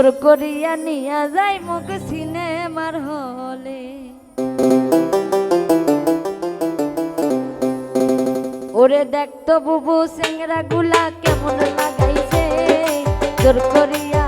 তোর করিয়া নিয়া যাই মুখ সিনেমার হলে। ওরে দেখতো বুবু সিংরা গুলা কেমন লাগাইছে। তোর করিয়া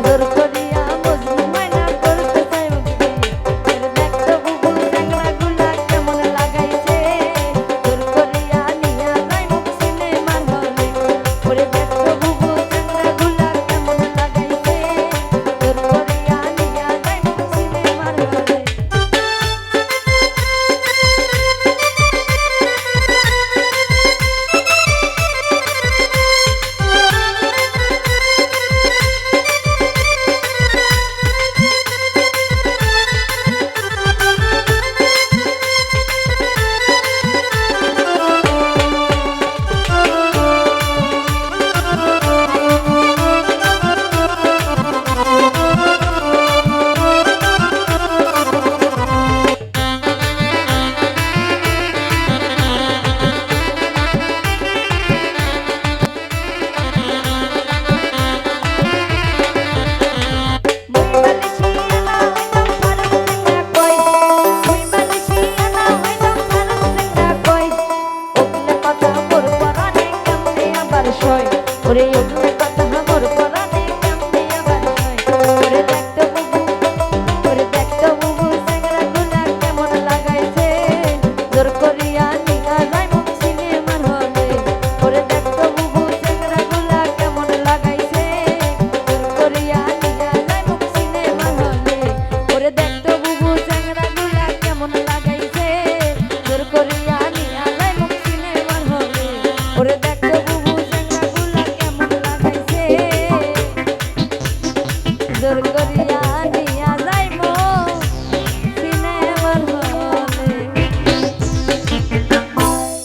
வாழ்வர்